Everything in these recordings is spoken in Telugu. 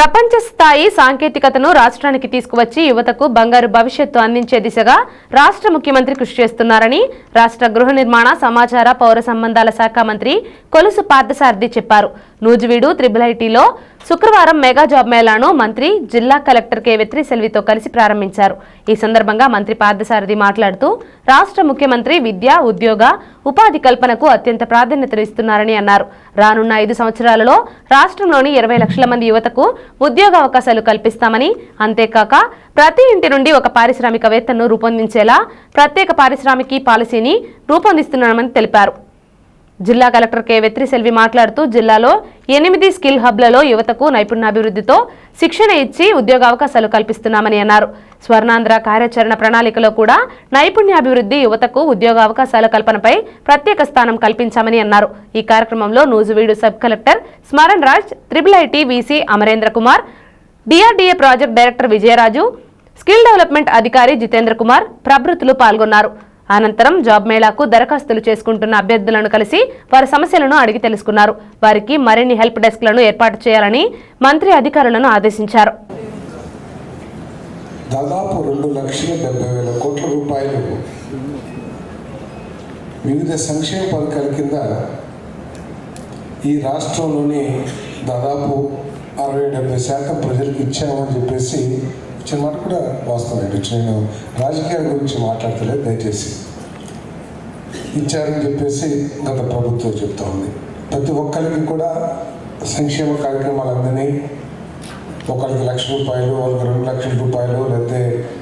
ప్రపంచ స్థాయి సాంకేతికతను రాష్ట్రానికి తీసుకువచ్చి యువతకు బంగారు భవిష్యత్తు అందించే దిశగా రాష్ట్ర ముఖ్యమంత్రి కృషి చేస్తున్నారని రాష్ట్ర గృహ నిర్మాణ సమాచార పౌర సంబంధాల శాఖ మంత్రి కొలుసు పార్థసారథి చెప్పారు. నూజివీడు త్రిబుల్ ఐటీలో శుక్రవారం మెగా జాబ్ మేళాను మంత్రి జిల్లా కలెక్టర్ కేవెత్రి సెల్వితో కలిసి ప్రారంభించారు. ఈ సందర్భంగా మంత్రి పార్థసారథి మాట్లాడుతూ రాష్ట్ర ముఖ్యమంత్రి విద్య ఉద్యోగ ఉపాధి కల్పనకు అత్యంత ప్రాధాన్యతలు ఇస్తున్నారని అన్నారు. రానున్న ఐదు సంవత్సరాలలో రాష్ట్రంలోని ఇరవై లక్షల మంది యువతకు ఉద్యోగ అవకాశాలు కల్పిస్తామని అంతేకాక ప్రతి ఇంటి నుండి ఒక పారిశ్రామికవేత్తను రూపొందించేలా ప్రత్యేక పారిశ్రామికీ పాలసీని రూపొందిస్తున్నామని తెలిపారు. జిల్లా కలెక్టర్ కె వెత్రి సెల్వి మాట్లాడుతూ జిల్లాలో ఎనిమిది స్కిల్ హబ్లలో యువతకు నైపుణ్యాభివృద్ధితో శిక్షణ ఇచ్చి ఉద్యోగావకాశాలు కల్పిస్తున్నామని అన్నారు. స్వర్ణాంధ్ర కార్యాచరణ ప్రణాళికలో కూడా నైపుణ్యాభివృద్ధి యువతకు ఉద్యోగావకాశాల కల్పనపై ప్రత్యేక స్థానం కల్పించామని అన్నారు. ఈ కార్యక్రమంలో Nuzvid sub collector Smaran Raj triple IT VC Amarendra Kumar DRDA project director Vijayaraju skill development అధికారి జితేంద్ర కుమార్ ప్రభృతులు పాల్గొన్నారు. అనంతరం జాబ్ మేళాకు దరఖాస్తులు చేసుకుంటున్న అభ్యర్థులను కలిసి వారి సమస్యలను అడిగి తెలుసుకున్నారు. వారికి మరిన్ని హెల్ప్ డెస్క్లను ఏర్పాటు చేయాలని మంత్రి అధికారులను ఆదేశించారు. దాదాపు రెండు లక్షల డెబ్బై వేల కోట్ల రూపాయలు వివిధ సంక్షేమ పథకాల కింద ఈ రాష్ట్రంలోని దాదాపు అరవై డెబ్బై శాతం ప్రజలకు ఇచ్చామని చెప్పేసి ఇచ్చిన మాట కూడా వాస్తవం నేను రాజకీయాల గురించి మాట్లాడతలేదు దయచేసి ఇచ్చారని చెప్పేసి గత ప్రభుత్వం చెప్తా ఉంది. ప్రతి ఒక్కరికి కూడా సంక్షేమ కార్యక్రమాలు అందినాయి ఒకరికి లక్ష రూపాయలు ఒకరికి రెండు లక్షల రూపాయలు లేకపోతే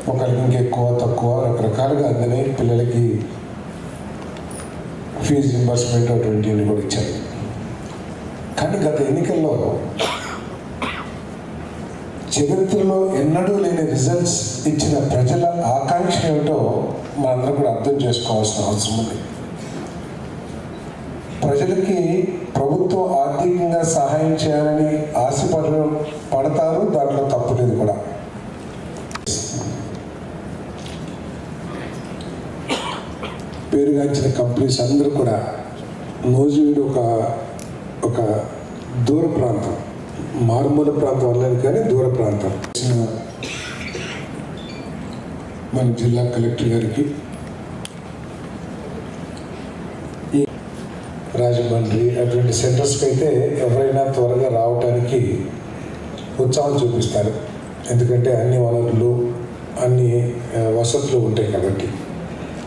ఒకరికి ఇంకెక్కువ తక్కువ రకరకాలుగా అందినాయి పిల్లలకి ఫీజు రింబర్స్మెంట్ అటువంటివి కూడా ఇచ్చారు. కానీ గత ఎన్నికల్లో చరిత్రలో ఎన్నడూ లేని రిజల్ట్స్ ఇచ్చిన ప్రజల ఆకాంక్ష ఏమిటో మనందరం కూడా అర్థం చేసుకోవాల్సిన అవసరం ఉంది. ప్రజలకి ప్రభుత్వం ఆర్థికంగా సహాయం చేయాలని ఆశపడ పడతారు దాంట్లో తప్పులేదు కూడా. పేరుగాంచిన కంపెనీస్ అందరూ కూడా నోజువీడు ఒక ఒక దూర ప్రాంతం మారుమూల ప్రాంతం వల్ల కానీ దూర ప్రాంతం మన జిల్లా కలెక్టర్ గారికి ఈ రాజమండ్రి అటువంటి సెంటర్స్కి అయితే ఎవరైనా త్వరగా రావడానికి ఉత్సాహం చూపిస్తారు. ఎందుకంటే అన్ని వనరులు అన్ని వసతులు ఉంటాయి కాబట్టి.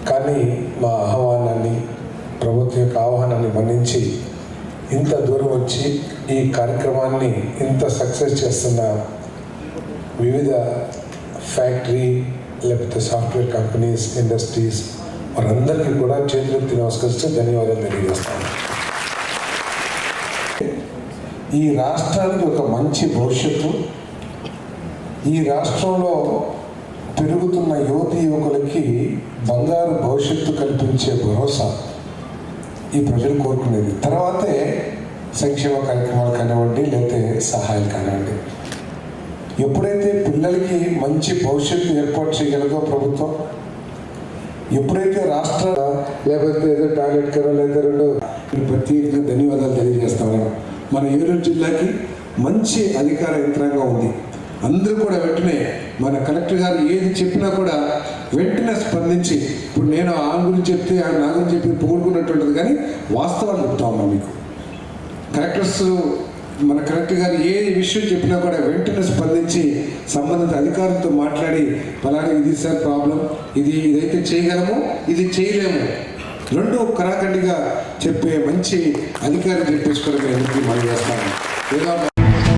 కానీ మా ఆహ్వానాన్ని ప్రభుత్వం యొక్క ఆహ్వానాన్ని మన్నించి ఇంత దూరం వచ్చి ఈ కార్యక్రమాన్ని ఇంత సక్సెస్ చేస్తున్న వివిధ ఫ్యాక్టరీ లేకపోతే సాఫ్ట్వేర్ కంపెనీస్ ఇండస్ట్రీస్ వారందరికీ కూడా చేతులెత్తి నమస్కరిస్తూ ధన్యవాదాలు తెలియజేస్తాను. ఈ రాష్ట్రానికి ఒక మంచి భవిష్యత్తు. ఈ రాష్ట్రంలో పెరుగుతున్న యువతి యువకులకి బంగారు భవిష్యత్తు కల్పించే భరోసా ఈ ప్రజలు కోరుకునేది. తర్వాతే సంక్షేమ కార్యక్రమాలు కానివ్వండి లేకపోతే సహాయాలు కానివ్వండి. ఎప్పుడైతే పిల్లలకి మంచి భవిష్యత్తు ఏర్పాటు చేయగలదో ప్రభుత్వం? ఎప్పుడైతే రాష్ట్ర లేకపోతే ఏదో టాయిలెట్ కరో లేదా రెండు ప్రత్యేకంగా ధన్యవాదాలు తెలియజేస్తాను. మన ఏలూరు జిల్లాకి మంచి అధికార యంత్రాంగం ఉంది. అందరూ కూడా వెంటనే మన కలెక్టర్ గారు ఏది చెప్పినా కూడా వెంటనే స్పందించి ఇప్పుడు నేను ఆ గురించి చెప్తే ఆ నా గురించి చెప్పి పొగుడుకున్నటువంటిది కానీ వాస్తవాలు చెప్తాము మీకు. కలెక్టర్స్ మన కలెక్టర్ గారు ఏ విషయం చెప్పినా కూడా వెంటనే స్పందించి సంబంధిత అధికారులతో మాట్లాడి ఫలానా ఇది సార్ ప్రాబ్లం ఇది ఇదైతే చేయగలము ఇది చేయలేము. రెండు కరాఖండిగా చెప్పే మంచి అధికారం చెప్పేసుకోవడం ఎందుకు మనం చేస్తాము